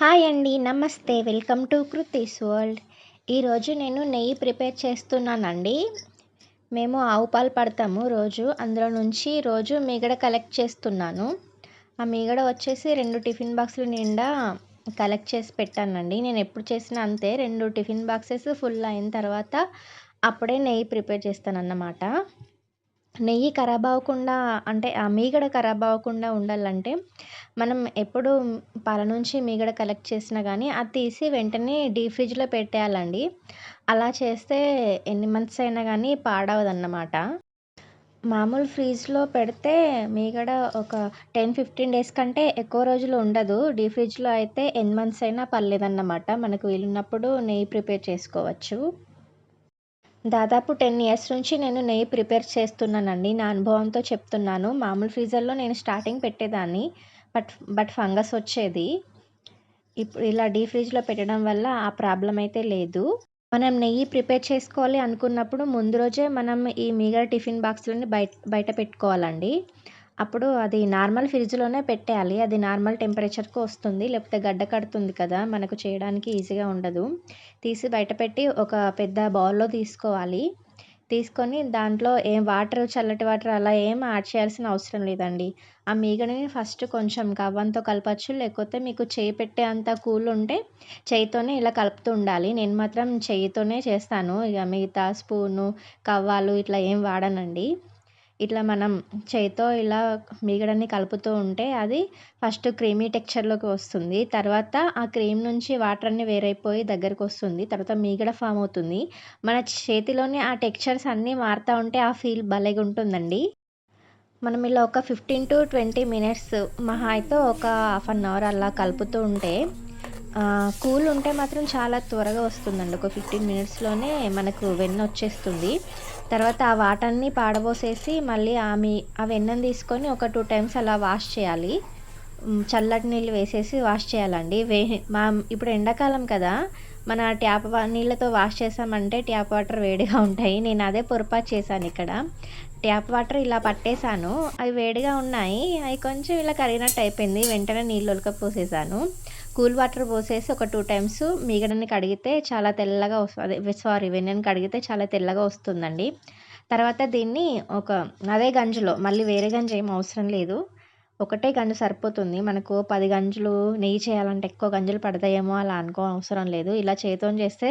Hi అండి నమస్తే. Welcome to Kriti's world. ఈరోజు నేను నెయ్యి ప్రిపేర్ చేస్తున్నానండి. మేము ఆవు పాలు పడతాము రోజు. అందులో నుంచి రోజు మీగడ కలెక్ట్ చేస్తున్నాను. ఆ మీగడ వచ్చేసి రెండు టిఫిన్ బాక్సులు నిండా కలెక్ట్ చేసి పెట్టానండి. నేను ఎప్పుడు చేసినా అంతే రెండు టిఫిన్ బాక్సెస్ ఫుల్ అయిన తర్వాత అప్పుడే నెయ్యి ప్రిపేర్ చేస్తాను అన్నమాట నెయ్యి ఖరాబ్ అవ్వకుండా అంటే ఆ మీగడ ఖరాబ్ అవ్వకుండా ఉండాలంటే మనం ఎప్పుడు పాల నుంచి మీగడ కలెక్ట్ చేసినా కానీ అది తీసి వెంటనే డీప్ ఫ్రిడ్జ్లో పెట్టేయాలండి. అలా చేస్తే ఎన్ని మంత్స్ అయినా కానీ పాడవదన్నమాట. మామూలు ఫ్రీజ్లో పెడితే మీగడ ఒక టెన్ ఫిఫ్టీన్ డేస్ కంటే ఎక్కువ రోజులు ఉండదు. డీప్ ఫ్రిడ్జ్లో అయితే ఎన్ని మంత్స్ అయినా పర్లేదన్నమాట. మనకు వీలున్నప్పుడు నెయ్యి ప్రిపేర్ చేసుకోవచ్చు. దాదాపు టెన్ ఇయర్స్ నుంచి నేను నెయ్యి ప్రిపేర్ చేస్తున్నానండి. నా అనుభవంతో చెప్తున్నాను. మామూలు ఫ్రీజర్లో నేను స్టార్టింగ్ పెట్టేదాన్ని బట్ బట్ ఫంగస్ వచ్చేది. ఇప్పుడు ఇలా డీ ఫ్రిడ్జ్లో పెట్టడం వల్ల ఆ ప్రాబ్లం అయితే లేదు. మనం నెయ్యి ప్రిపేర్ చేసుకోవాలి అనుకున్నప్పుడు ముందు రోజే మనం ఈ మీగడ టిఫిన్ బాక్స్లని బయట బయట పెట్టుకోవాలండి. అప్పుడు అది నార్మల్ ఫ్రిడ్జ్లోనే పెట్టేయాలి. అది నార్మల్ టెంపరేచర్కు వస్తుంది. లేకపోతే గడ్డ కడుతుంది కదా మనకు చేయడానికి ఈజీగా ఉండదు. తీసి బయట పెట్టి ఒక పెద్ద బౌల్లో తీసుకోవాలి. తీసుకొని దాంట్లో ఏం వాటర్ చల్లటి వాటర్ అలా ఏం యాడ్ చేయాల్సిన అవసరం లేదండి. ఆ మీగడని ఫస్ట్ కొంచెం కవ్వంతో కలపచ్చు. లేకపోతే మీకు చేయి పెట్టే అంత కూల్ ఉంటే చేయితోనే ఇలా కలుపుతూ ఉండాలి. నేను మాత్రం చేయితోనే చేస్తాను. ఇక మిగతా స్పూను కవ్వాలు ఇట్లా ఏం వాడనండి. ఇట్లా మనం చేతితో ఇలా మీగడని కలుపుతూ ఉంటే అది ఫస్ట్ క్రీమీ టెక్చర్లోకి వస్తుంది. తర్వాత ఆ క్రీమ్ నుంచి వాటర్ అన్నీ వేరైపోయి దగ్గరకు వస్తుంది. తర్వాత మీగడ ఫామ్ అవుతుంది. మన చేతిలోనే ఆ టెక్చర్స్ అన్నీ మారుతూ ఉంటే ఆ ఫీల్ భలేగా ఉంటుందండి. మనం ఇలా ఒక ఫిఫ్టీన్ టు ట్వంటీ మినిట్స్ మహా అయితే ఒక హాఫ్ అన్ అవర్ అలా కలుపుతూ ఉంటే కూల్ ఉంటే మాత్రం చాలా త్వరగా వస్తుందండి. ఒక ఫిఫ్టీన్ మినిట్స్లోనే మనకు వెన్న వచ్చేస్తుంది. తర్వాత ఆ వాటర్ని పాడబోసేసి మళ్ళీ ఆమె ఆ వెన్నని తీసుకొని ఒక టూ టైమ్స్ అలా వాష్ చేయాలి. చల్లటి నీళ్ళు వేసేసి వాష్ చేయాలండి. వే మా ఇప్పుడు ఎండాకాలం కదా మన ట్యాప్ నీళ్ళతో వాష్ చేసామంటే ట్యాప్ వాటర్ వేడిగా ఉంటాయి. నేను అదే పొరపాటు చేశాను ఇక్కడ. ట్యాప్ వాటర్ ఇలా పట్టేశాను. అవి వేడిగా ఉన్నాయి. అవి కొంచెం ఇలా కరిగినట్టు అయిపోయింది. వెంటనే నీళ్ళు ఉలకపోసేసాను కూల్ వాటర్ పోసేసి ఒక టూ టైమ్స్ మీగడని కడిగితే చాలా తెల్లగా వస్తుంది సారీ వెన్నెని కడిగితే చాలా తెల్లగా వస్తుందండి. తర్వాత దీన్ని ఒక అదే గంజులో మళ్ళీ వేరే గంజు ఏం అవసరం లేదు. ఒకటే గంజు సరిపోతుంది. మనకు పది గంజులు నెయ్యి చేయాలంటే ఎక్కువ గంజులు పడతాయేమో అలా అనుకో అవసరం లేదు. ఇలా చేతో చేస్తే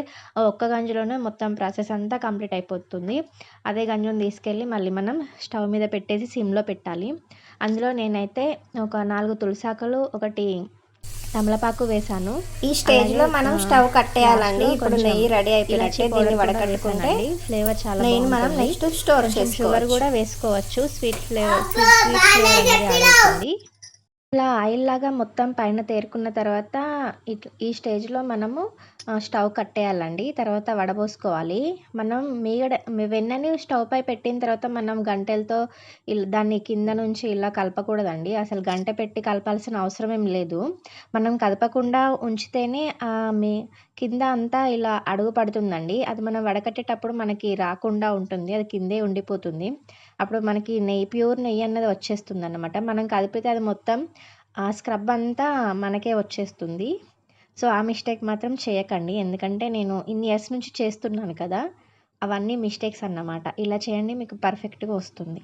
ఒక్క గంజులోనే మొత్తం ప్రాసెస్ అంతా కంప్లీట్ అయిపోతుంది. అదే గంజును తీసుకెళ్ళి మళ్ళీ మనం స్టవ్ మీద పెట్టేసి సిమ్లో పెట్టాలి. అందులో నేనైతే ఒక నాలుగు తులసాకులు ఒకటి తమలపాకు వేసాను. ఈ స్టేజ్లో మనం స్టవ్ కట్టేయాలండి. ఇప్పుడు నెయ్యి రెడీ అయిపోయినట్టే దీన్ని వడకట్టుకుంటే ఫ్లేవర్ చాలా నెయ్యి మనం నెక్స్ట్ స్టోర్ షుగర్ కూడా వేసుకోవచ్చు. స్వీట్ ఫ్లేవర్ స్వీట్ ఫ్లేవర్ అనేది యాడ్ అవుతుంది. ఇలా ఆయిల్ లాగా మొత్తం పైన తేరుకున్న తర్వాత ఈ స్టేజ్లో మనము స్టవ్ కట్టేయాలండి. తర్వాత వడబోసుకోవాలి. మనం మీగడ వెన్నని స్టవ్ పై పెట్టిన తర్వాత మనం గంటెలతో దాన్ని కింద నుంచి ఇలా కలపకూడదండి. అసలు గంట పెట్టి కలపాల్సిన అవసరం ఏం లేదు. మనం కదపకుండా ఉంచితేనే మీ కింద అంతా ఇలా అడుగు పడుతుందండి. అది మనం వడకట్టేటప్పుడు మనకి రాకుండా ఉంటుంది. అది కిందే ఉండిపోతుంది. అప్పుడు మనకి నెయ్యి ప్యూర్ నెయ్యి అన్నది వచ్చేస్తుంది అన్నమాట మనం కలిపితే అది మొత్తం ఆ స్క్రబ్ అంతా మనకే వచ్చేస్తుంది. సో ఆ మిస్టేక్ మాత్రం చేయకండి. ఎందుకంటే నేను ఇన్ని ఇయర్స్ నుంచి చేస్తున్నాను కదా అవన్నీ మిస్టేక్స్ అన్నమాట. ఇలా చేయండి మీకు పర్ఫెక్ట్గా వస్తుంది.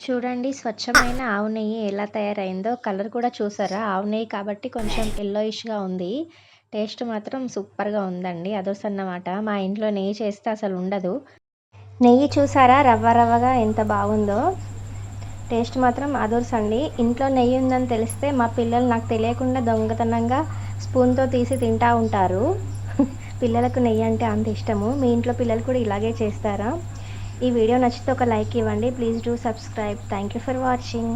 చూడండి స్వచ్ఛమైన ఆవు నెయ్యి ఎలా తయారైందో. కలర్ కూడా చూసారా? ఆవు నెయ్యి కాబట్టి కొంచెం ఎల్లోయిష్గా ఉంది. టేస్ట్ మాత్రం సూపర్గా ఉందండి. అదొస్ అన్నమాట మా ఇంట్లో నెయ్యి చేస్తే అసలు ఉండదు. నెయ్యి చూసారా? రవ్వ రవ్వగా ఎంత బాగుందో. టేస్ట్ మాత్రం అదోర్స్ అండి ఇంట్లో నెయ్యి ఉందని తెలిస్తే మా పిల్లలు నాకు తెలియకుండా దొంగతనంగా స్పూన్తో తీసి తింటా ఉంటారు. పిల్లలకు నెయ్యి అంటే అంత ఇష్టము. మీ ఇంట్లో పిల్లలు కూడా ఇలాగే చేస్తారా? ఈ వీడియో నచ్చితే ఒక లైక్ ఇవ్వండి. Please do subscribe. Thank you for watching.